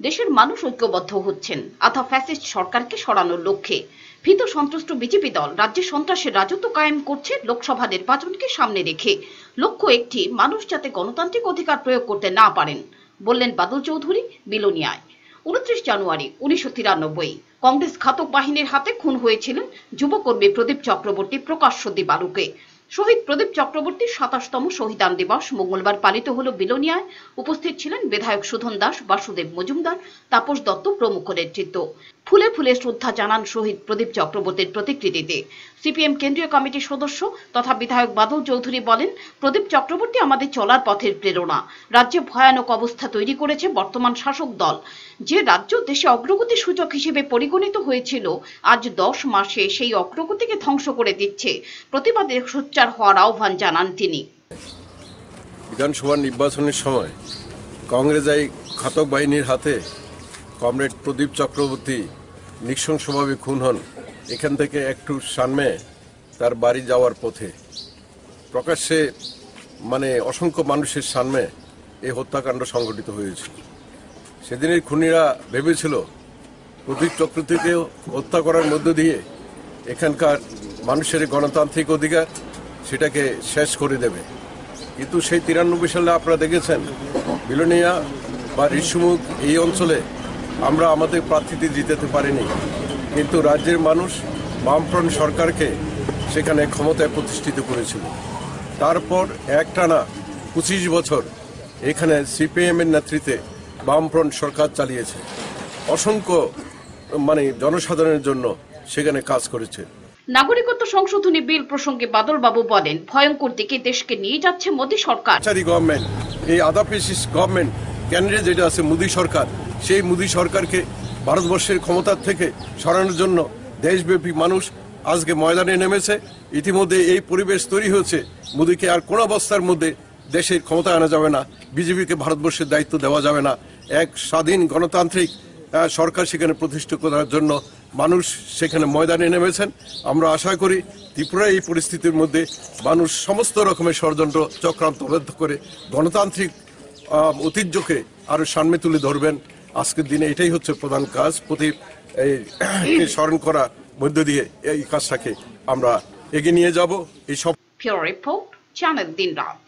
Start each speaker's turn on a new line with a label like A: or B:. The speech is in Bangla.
A: দেশের মানুষ ঐক্যবদ্ধ হচ্ছেন। আথা ফ্যাসিস্ট সরকারকে সরানোর লক্ষ্যে। ভীত সন্ত্রস্ত বিজেপি দল রাজ্যে সন্ত্রাসের রাজত্ব কায়েম করছে লোকসভা নির্বাচনকে সামনে রেখে। লক্ষ্য একটি, মানুষ যাতে গণতান্ত্রিক অধিকার প্রয়োগ করতে না পারেন, বললেন বাদল চৌধুরী বিলোনিয়ায় উনত্রিশ জানুয়ারি, উনিশশো তিরানব্বই, কংগ্রেস ঘাতক বাহিনীর হাতে খুন হয়েছিলেন যুবকর্মী প্রদীপ চক্রবর্তী প্রকাশ্য দিবালুকে। শহীদ প্রদীপ চক্রবর্তীর সাতাশতম শহীদান দিবস। মঙ্গলবার পালিত হল বিলোনিয়ায়। উপস্থিত ছিলেন বিধায়ক সুধন দাস, বাসুদেব মজুমদার, তাপস দত্ত প্রমুখ নেতৃত্ব। ফুলে ফুলে শ্রদ্ধা জানান শহীদ প্রদীপ চক্রবর্তীর প্রতিকৃতিতে। সিপিএম কেন্দ্রীয় কমিটির সদস্য তথা বিধায়ক বাদল চৌধুরী বলেন, প্রদীপ চক্রবর্তী আমাদের চলার পথের প্রেরণা। রাজ্যে ভয়ানক অবস্থা তৈরি করেছে বর্তমান শাসক দল। যে রাজ্য দেশে অগ্রগতি সূচক হিসেবে পরিগণিত হয়েছিল, আজ দশ মাসে সেই অগ্রগতিকে ধ্বংস করে দিচ্ছে। প্রতিবাদে সোচ্চার হওয়ার আহ্বান জানান তিনি।
B: বিধানসভা নির্বাচনের সময় কংগ্রেস এই ঘাতক বাহিনীর হাতে কমরেড প্রদীপ চক্রবর্তী নৃশংসভাবে খুন হন। এখান থেকে একটু সামনে তার বাড়ি যাওয়ার পথে। প্রকাশ্যে মানে অসংখ্য মানুষের সামনে এই হত্যাকাণ্ড সংঘটিত হয়েছিল সেদিনের খুনিরা ভেবেছিল প্রদীপ চক্রবর্তীকে হত্যা করার মধ্য দিয়ে এখানকার মানুষের গণতান্ত্রিক অধিকার সেটাকে শেষ করে দেবে। কিন্তু সেই তিরানব্বই সালে আপনারা দেখেছেন, বিলোনিয়া বা ঋষিমুখ এই অঞ্চলে আমরা আমাদের প্রার্থীতে জিতাতে পারিনি। কিন্তু রাজ্যের মানুষ বামফ্রন্ট সরকারকে সেখানে ক্ষমতায় প্রতিষ্ঠিত করেছিল। তারপর একটানা পঁচিশ বছর এখানে সিপিএম এর নেতৃত্বে বামফ্রন্ট সরকার চালিয়েছে। অসংখ্য মানে জনসাধারণের জন্য সেখানে কাজ করেছে।
A: নাগরিকত্ব সংশোধনী বিল প্রসঙ্গে বাদল বাবু বলেন, ভয়ঙ্কর দিকে দেশকে নিয়ে যাচ্ছে মোদী সরকার।
B: গভর্নমেন্ট এই পেশিস গভর্নমেন্ট ক্যান্ডিডেট যেটা আছে মোদী সরকার, সেই মোদী সরকারকে ভারতবর্ষের ক্ষমতার থেকে সরানোর জন্য দেশব্যাপী মানুষ আজকে ময়দানে নেমেছে। ইতিমধ্যে এই পরিবেশ তৈরি হয়েছে। মোদীকে আর কোন অবস্থার মধ্যে দেশের ক্ষমতা আনা যাবে না। বিজেপিকে ভারতবর্ষের দায়িত্ব দেওয়া যাবে না। এক স্বাধীন গণতান্ত্রিক সরকার সেখানে প্রতিষ্ঠা করার জন্য মানুষ সেখানে ময়দানে নেমেছেন। আমরা আশা করি ত্রিপুরা এই পরিস্থিতির মধ্যে মানুষ সমস্ত রকমের ষড়যন্ত্র, চক্রান্ত চক্রান্তবদ্ধ করে গণতান্ত্রিক ঐতিহ্যকে আরও সামনে তুলে ধরবেন। আজকের দিনে এটাই হচ্ছে প্রধান কাজ। প্রতি, এই স্মরণ করা মধ্য দিয়ে এই কাজটাকে আমরা এগিয়ে নিয়ে যাব। এই সব
A: রিপোর্ট, চ্যানেল দিন রাত